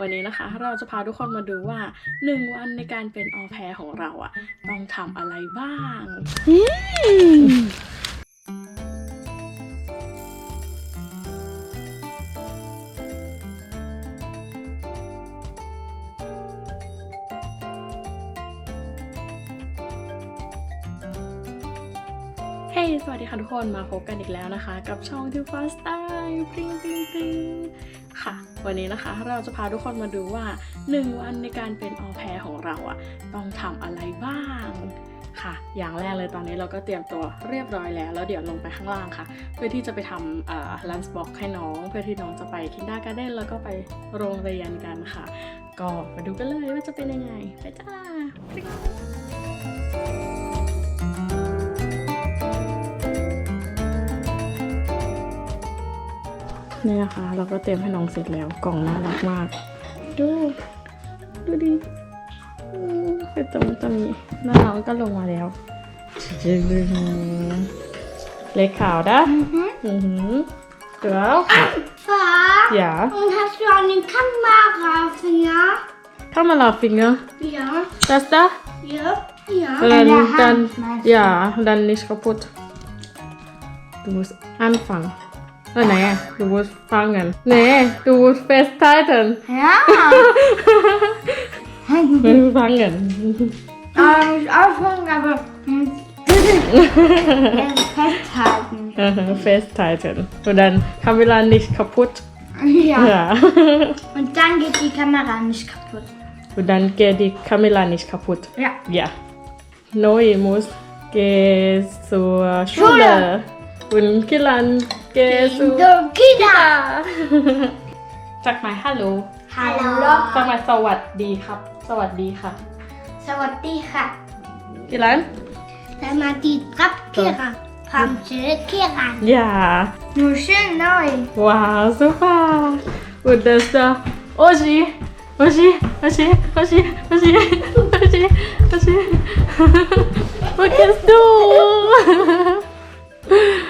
วันนี้นะคะ เราจะพาทุกคนมาดูว่า 1 วันในการเป็นออแพรของเราอะต้องทำอะไรบ้าง เฮ้ยสวัสดีค่ะทุกคนมาพบกันอีกแล้วนะคะ กับช่องที่ First Time ปริงปริงปริง ค่ะ วันนี้นะคะเราจะพาทุกคนมาดูว่า 1 วันในการเป็นออแพรของเราอะต้องทำอะไรบ้างค่ะ อย่างแรกเลยตอนนี้เราก็เตรียมตัวเรียบร้อยแล้ว แล้วเดี๋ยวลงไปข้างล่างค่ะ เพื่อที่จะไปทำลันช์บ็อกให้น้อง เพื่อที่น้องจะไปคินดาการ์เด้นแล้วก็ไปโรงเรียนกันค่ะ ก็มาดูกันเลยว่าจะเป็นยังไง ไปจ้า นี่นะคะ เราก็เตรียมให้น้องเสร็จแล้วกล่องน่ารักมาก ดู ดูดิอืมคือตรงจะมีหน้าน้องก็ลงมาแล้วจึงเล็กขาวนะ Mhm. อือหือเดี๋ยว Far, ja und hast du eine Kamerafinger? kann man auf Finger Ja. das da Ja. Ja. dann der Hand, dann meinst du? ja dann nicht kaputt du musst anfangen oh, nee du musst fangen nee du musst festhalten Ja. fangen Aber ich aufhören, aber hm, festhalten. festhalten und dann Kamera nicht kaputt Ja. ja Und dann geht die Kamera nicht kaputt. und dann geht die Kamera nicht kaputt Ja. Ja. Noi muss geh zur Schule. Schule. Und Kilan geh zu. So, Kita. จักหมายฮัลโหล Hallo. จักหมายสวัสดีครับ สวัสดีค่ะ Sawadika. กิลัน Samadi Trappkira. Pamche Kira. Ja. Nur schön neu. Wow, super. Und das da. Oshi. Oshi. Oshi. Oshi. Oshi. Oshi. Oshi. Wo gehst du? Ja, der Oshi geht nach Kita, oder? Hm? Guck, guck. Wow, der Zug. ตอ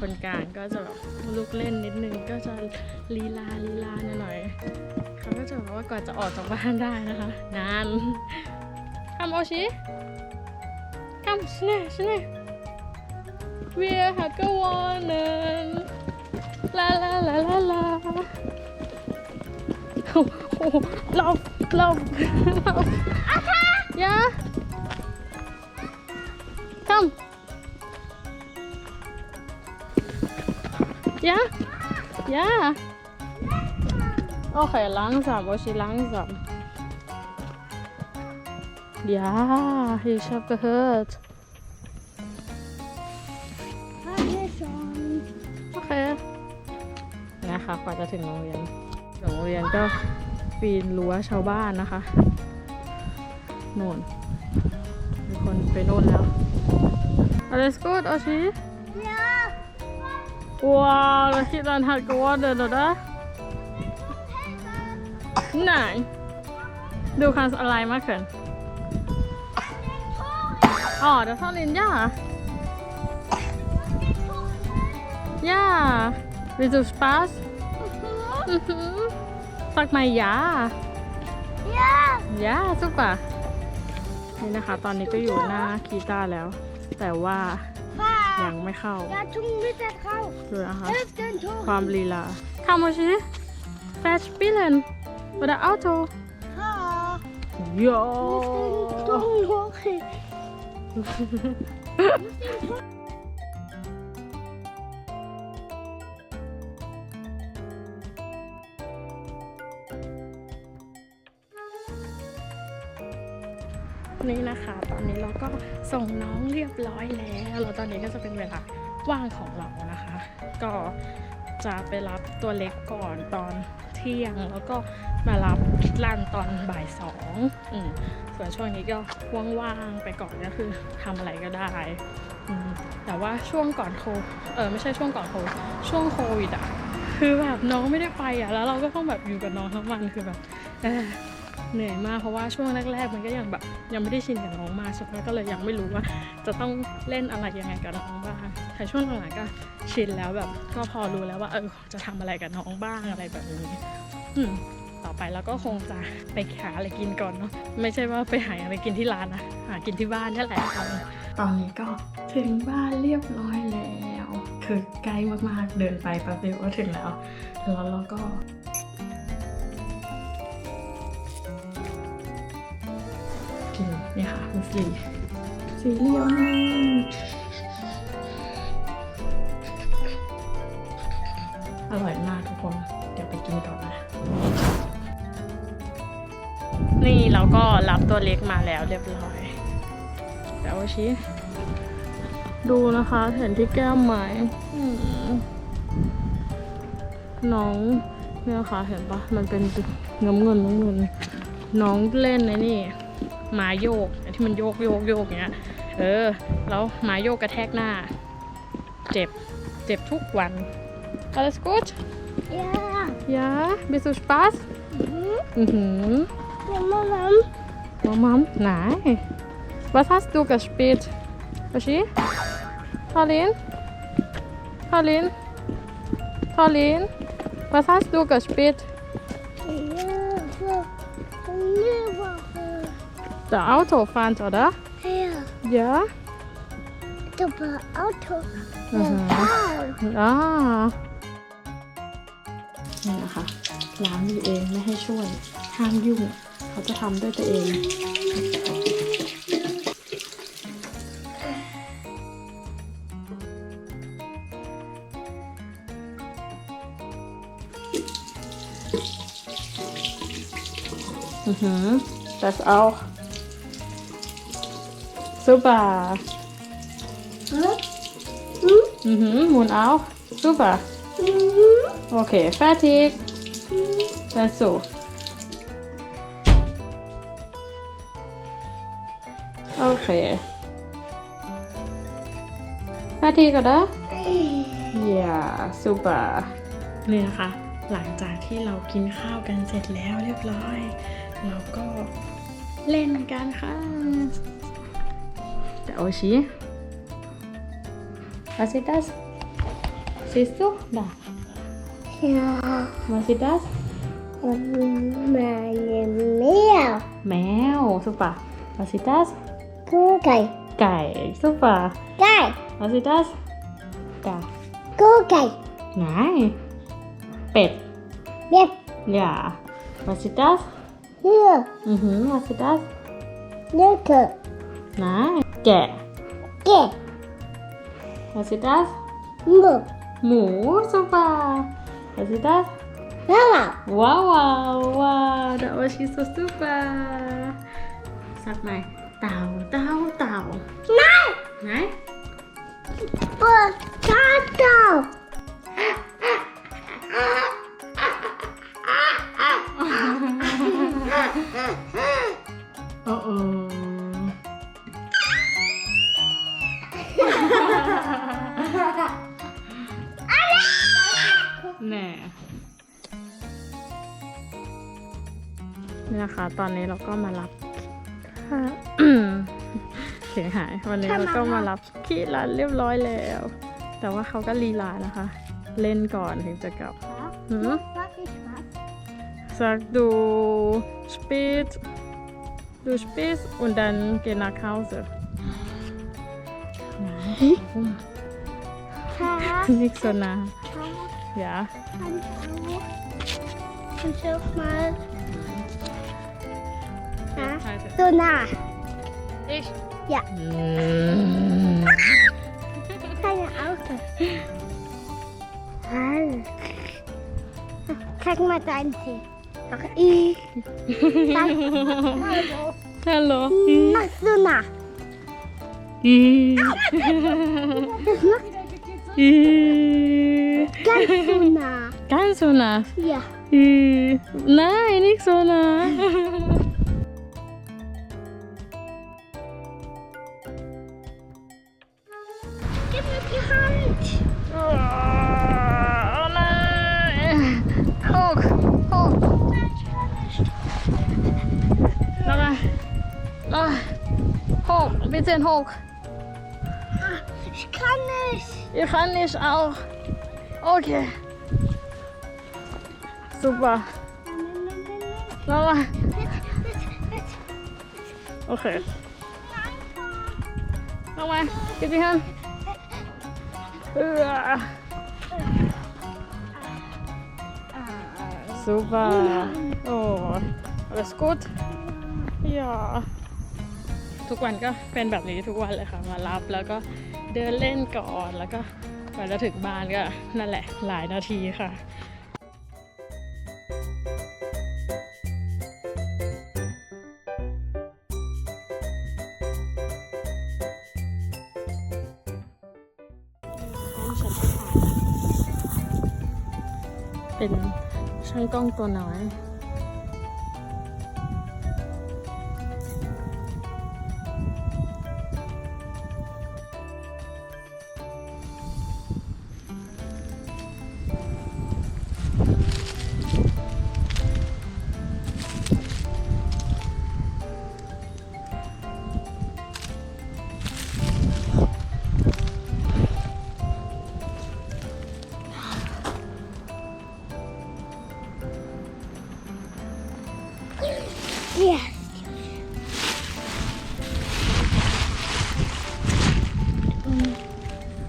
คนกลางก็จะแบบลูกเล่นนิดนึงก็จะลีลาลีลาหน่อยๆเขาก็จะบอกว่ากว่อนจะออกจากบ้านได้นะคะนานคำโอชิคำชเน่ชเน่ Wir hat gewonnen. La la la la la. Oh, oh, lauf, lauf, lauf. Ja? Komm. Ja? Ja. Okay, langsam, Oshi, langsam. Ja, ich habe gehört. Haben schon. โอเคนะคะกว่าจะถึงโรงเรียนโรงเรียนก็ปีนรั้วชาวบ้านนะคะโน่นมีคนไปโน่นแล้ว Alles gut, Oshi? Ja. Wow, das Kind hat gewonnen, oder? Nein. Du kannst allein machen. Oh, das hat ihn ja. Ja. Willst du Spaß? Mhm. Sag mal ja. Ja. Ja, super. นี่นะคะ ตอนนี้ก็อยู่หน้าคีตาแล้ว แต่ว่า Far. ยังไม่เข้า Ja, zum Mittag raus. ดูนะคะ Hilf den Tor. ความลีลาคาโมชิ Fährt spielen oder Auto Ja. Ja Tor hoch. นี่ ก็ส่งน้องเรียบร้อยแล้วแล้วตอนนี้ก็จะเป็นเวลาว่างของเรานะคะ ก็จะไปรับตัวเล็กก่อนตอนเที่ยงแล้วก็มารับลันตอนบ่ายสองอืมส่วนช่วงนี้ก็ว่างๆไปก่อนก็คือทำอะไรก็ได้อืมแต่ว่าช่วงก่อนโคเออไม่ใช่ช่วงก่อนโควิดช่วงโควิดอะคือแบบน้องไม่ได้ไปอะแล้วเราก็ต้องแบบอยู่กับน้องทั้งวันคือแบบ เหนื่อยมากเพราะว่าช่วงแรกๆ มันก็ยังแบบยังไม่ได้ชินกับน้องมากใช่ไหมก็เลยยังไม่รู้ว่า จะต้องเล่นอะไรยังไงกับน้องบ้างแต่ช่วงหลังๆก็ชินแล้วแบบก็พอรู้แล้วว่าเออจะทำอะไรกับน้องบ้างอะไรแบบนี้อืมต่อไปเราก็คงจะไปหาอะไรกินก่อนเนาะไม่ใช่ว่าไปหาอะไรกินที่ร้านนะหากินที่บ้านนี่แหละตอนนี้ก็ถึงบ้านเรียบร้อยแล้วคือใกล้มากๆเดินไปแป๊บเดียวก็ถึงแล้วแล้วเราก็ กินนี่ค่ะมุสลีสีเหลียวมากอร่อยมากทุกคน เดี๋ยวไปกินก่อนนะ นี่เราก็รับตัวเล็กมาแล้วเรียบร้อยแต่ว่าชี้ดูนะคะ เห็นที่แก้มไหมอืมน้องเนี่ยค่ะเห็นปะมันเป็นเงินเงินเงิน น้องเล่นในนี่ หมาโยกไอ้ที่มันโยกโยกโยกอย่างเงี้ย เออ แล้วหมาโยกกระแทกหน้า เจ็บ เจ็บทุกวัน Alles gut? Ja. Ja? Bist du Spaß? Mhm. Mhm. Ja, Mama. Mama? Nein. Was hast du gespielt? Waschi? Pauline? Pauline? Pauline? Was hast du gespielt? Der Autofahren, oder? Ja. Ja? Super Auto. Mhm. Ja. อ่านี่นะคะล้างอยู่เองไม่ให้ช่วยห้ามยุ่ง เขาจะทำด้วยตัวเอง Mhm, das auch. Super. Mhm, Mund auch. Super. Okay, fertig. Dann so. Okay. Fertig, oder? Ja, super. นี่นะคะ หลังจากที่เรากินข้าวกันเสร็จแล้วเรียบร้อย เราก็เล่นกันค่ะ Siehst du? Da. Ja. Was ist das? Meine Meer. Mèo, super. Was ist das? Kuckuck. Geil, super. Geil. Was ist das? Da. Kuckuck. Nein. Bett. Jetzt Ja. Was ist das? hier. Mhm, was ist das? Lücke. Nein. Gä. Geh. Was ist das? Mu. Mu, super. Was ist das? Mama. Wow, wow, wow. Der Oschi ist so super. Sag mal. Tau, tau, tau. Nein. Nein? Potato. Oh oh. Nè นี่นะคะ ตอนนี้เราก็มารับค่ะเสียงหาย วันนี้เราก็มารับขี้ร้านเรียบร้อยแล้ว แต่ว่าเขาก็ลีลานะคะ เล่นก่อนถึงจะกลับ Hm? Was ist was? Sag du spielst, du spielst und dann geh nach Hause. Nein, Ha. nicht so nah. Ja. Kannst du auch mal. Ha? Also, So nah. ich? Ja. Mm. Keine Auto. Zeig mal deinen Tee. Ach, ich. Hallo. Hallo. Mach so nah. I. Das macht I. ganz so nah. Ganz so nah. Ja. I. Nein, nicht so nah. mit die Hand. Oh nein. Hoch, hoch. Nochmal. Nochmal. Hoch, ein bisschen hoch. Ich kann nicht. Ihr kann nicht auch. โอเค สุปะแล้วอะโอเคลงมากินดิฮันเออสุปะโอ้ alles gut อย่าทุกวันก็เป็นแบบนี้ทุกวันเลยค่ะ มารับแล้วก็เดินเล่นก่อนแล้วก็ กว่าจะถึงบ้านก็นั่นแหละหลายนาทีค่ะเป็นช่างกล้องตัวน้อย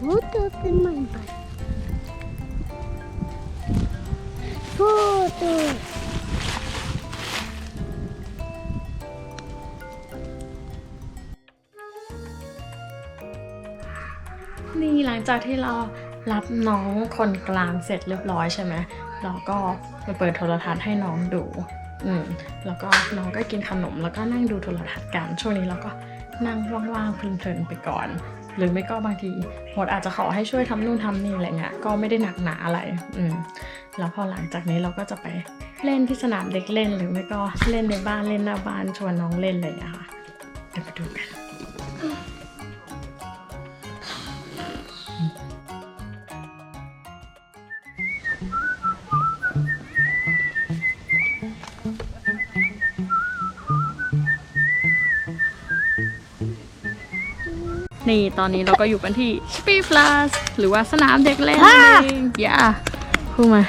Foto in mein Ball. Foto. นี่หลังจากที่เรารับน้องคนกลางเสร็จเรียบร้อยใช่ไหมเราก็ไปเปิดโทรทัศน์ให้น้องดู อืม แล้วก็น้องก็กินขนมแล้วก็นั่งดูโทรทัศน์กัน ช่วงนี้เราก็นั่งว่างๆเพลินๆไปก่อน หรือไม่ก็บางทีหมดอาจจะขอให้ช่วยทำนู่นทำนี่อะไรเงี้ยก็ไม่ได้หนักหนาอะไรอืมแล้วพอหลังจากนี้เราก็จะไปเล่นที่สนามเด็กเล่น หรือไม่ก็เล่นในบ้านเล่นหน้าบ้านชวนน้องเล่นอะไรอย่างเงี้ยค่ะเดี๋ยวไปดูกัน นี่ตอนนี้เราก็อยู่กันที่สปีฟลาสหรือว่าสนามเด็กเล่นนั่นเองอย่าพูดมา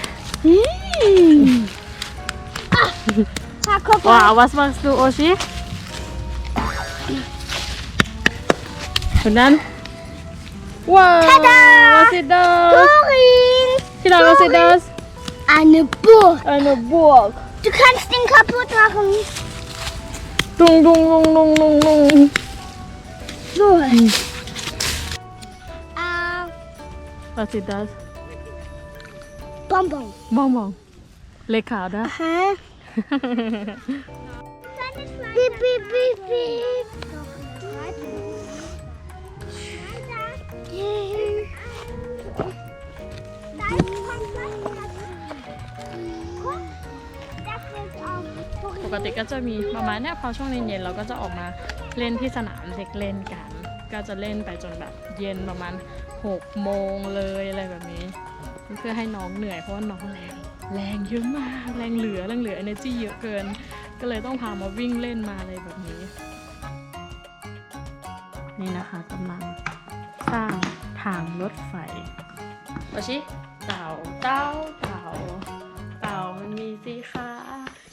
Sag guck mal. Wow, was machst du, Oshi? Und dann? Wow, Tada! was ist das? Corinne. Kira, was ist das? Eine Burg. Eine Burg. Du kannst den kaputt machen. Dung, dung, dung, dung, dung, dung. So. Äh, Was ist das? Bonbon. Bonbon. Lecker, oder? Hä? Piep, piep, piep, piep. Guck, das ist auch ปกติก็จะมีประมาณเนี้ยพอช่วงเย็นๆเราก็จะออกมา เล่นที่สนามเด็กเล่นกัน ก็จะเล่นไปจนแบบเย็นประมาณ6โมงเลยอะไรแบบนี้ เพื่อให้น้องเหนื่อยเพราะว่าน้องแรงแรงเยอะมาก แรงเหลือแรงเหลือ energy เยอะเกิน ก็เลยต้องพามาวิ่งเล่นมาอะไรแบบนี้ นี่นะคะกำลังสร้างทางรถไฟโอชิเต่าเต่าเต่าเต่ามันมีสีขา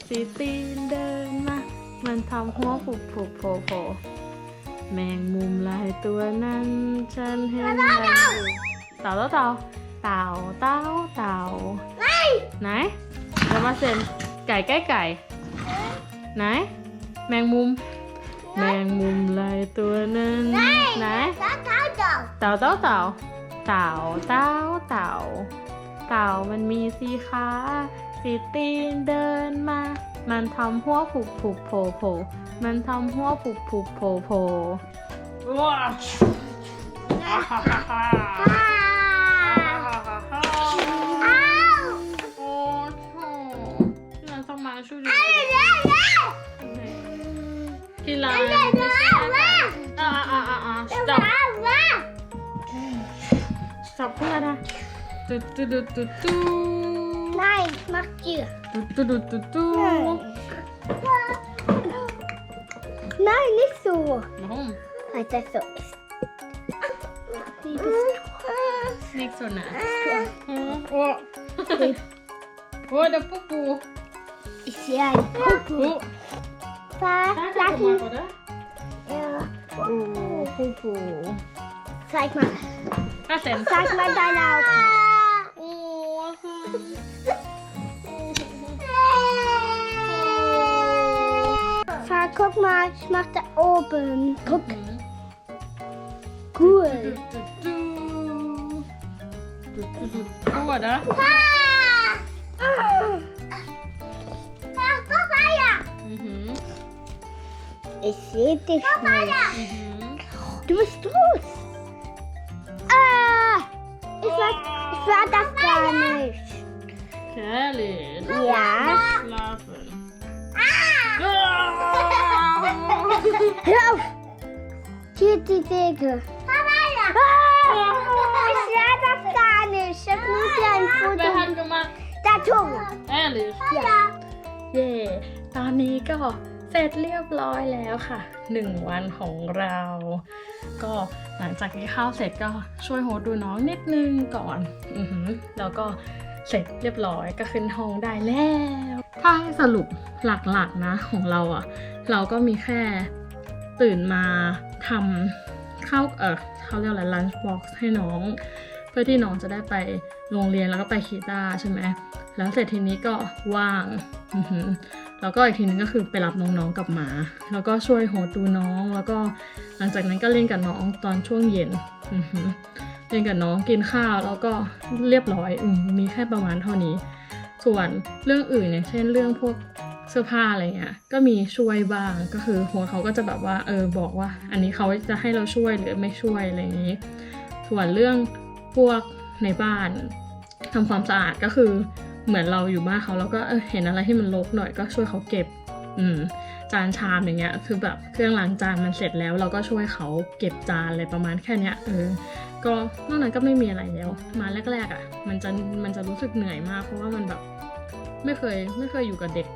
สีตีนเดินมา มันทำหัวผุบผุบโผล่โผล่แมงมุมลายตัวนั้น ฉันเห็นมันอยู่เต่าเต่าเต่าเต่าเต่าเต่าไหนเดี๋ยวมาเซ็นไก่ใกล้ไก่ ไหน แมงมุม แมงมุมลายตัวนั้นไหน Das Auto. เต่าเต่าเต่าเต่าเต่าเต่าเต่ามันมีสีขาสีตีนเดินมา มันทำหัวผุบผุบโผล่โผล่มันทำหัวผุบผุบโผล่โผล่ว้า Au. โอ้โหที่เราต้องมาช่วยดูที่ร้านไม่ใช่อ่าอ่าอ่าอ่า stop จับขึ้นมาได้ตุ๊ดตุ๊ดตุ๊ดตุ๊ดตุ๊ด Nein, mach dir. ตุ๊ดตุ๊ดตุ๊ดตุ๊ด Nein, nicht so. อืม Weil das so ist. Wie bist นี่ส่วนไหน du? โอ้โอ้เดี๋ยวปุ๊บปู Ich sehe ein ปุ๊บ Vater. ถ้าจะ Lass มา ihn. ก่อนนะ Ja. โอ้ปุ๊บปู Zeig mal. ถ้าเสร็จ Zeig mal deine Augen. Guck mal, ich mach da oben. Guck, อืม cool. ตุ๊ดตุ๊ดตุ๊ดตุ๊ดตุ๊ดตัวนะอือหือ Ich sehe dich nicht. อือหือ Du bist los. Ah, ich war, ich war das gar nicht. แค่เลย Ja. ลา เฟน Hör auf. Hier die Säge. Ah, ich war das gar nicht. Ich muss dir ein ไป Foto. หันกันมา Da Tung. แค่เลย Ja. เย่ตอนนี้ก็เสร็จเรียบร้อยแล้วค่ะหนึ่งวันของเรา ก็หลังจากที่ข้าวเสร็จก็ช่วยโฮสต์ดูน้องนิดนึงก่อนอือหือแล้วก็เสร็จเรียบร้อยก็ขึ้นห้องได้แล้ว ถ้าให้สรุปหลักๆนะของเราอะ เราก็มีแค่ตื่นมาทำข้าวเออเขาเรียกอะไร lunch box ให้น้อง เพื่อที่น้องจะได้ไปโรงเรียนแล้วก็ไปคีตาใช่ไหมแล้วเสร็จทีนี้ก็ว่างแล้วก็อีกทีนึงก็คือไปรับน้องๆกลับมา แล้วก็ช่วยโฮสต์ดูน้อง แล้วก็หลังจากนั้นก็เล่นกับน้องตอนช่วงเย็นเล่นกับน้องกินข้าวแล้วก็เรียบร้อยอมมีแค่ประมาณเท่านี้ ส่วนเรื่องอื่นอย่างเช่นเรื่องพวก สื้อผ้าอะไรเงี้ยก็มีช่วยบ้างก็คือโฮสต์เขาก็จะแบบว่าเออบอกว่า อันนี้เขาจะให้เราช่วยหรือไม่ช่วยอะไรอย่างนี้ ส่วนเรื่องพวกในบ้านทำความสะอาดก็คือเหมือนเราอยู่บ้านเขาแล้วก็เออเห็นอะไรที่มันรกหน่อยก็ช่วยเขาเก็บ อืมจานชามอย่างเงี้ย คือแบบเครื่องล้างจานมันเสร็จแล้ว เราก็ช่วยเขาเก็บจานอะไรประมาณแค่เนี้ยเออก็นอกนั้นก็ไม่มีอะไรแล้ว มาแรกๆอะ่ะ มันจะมันจะรู้สึกเหนื่อยมาก เพราะว่ามันแบบไม่เคยไม่เคยอยู่กับเด็ก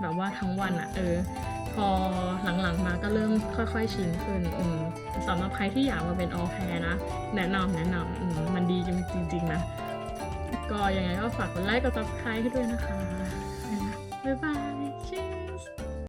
แบบว่าทั้งวันอะ่ะเออ พอหลังๆมาก็เริ่มค่อยๆชินขึ้นอืมสำหรับใครที่อยากมาเป็นออแพรนะ แนะนำแนะนำอืมมันดีจริงๆนะ ก็ยังไงก็ฝากกดไลค์กดซับสไคร้ให้ด้วยนะคะ บ๊ายบาย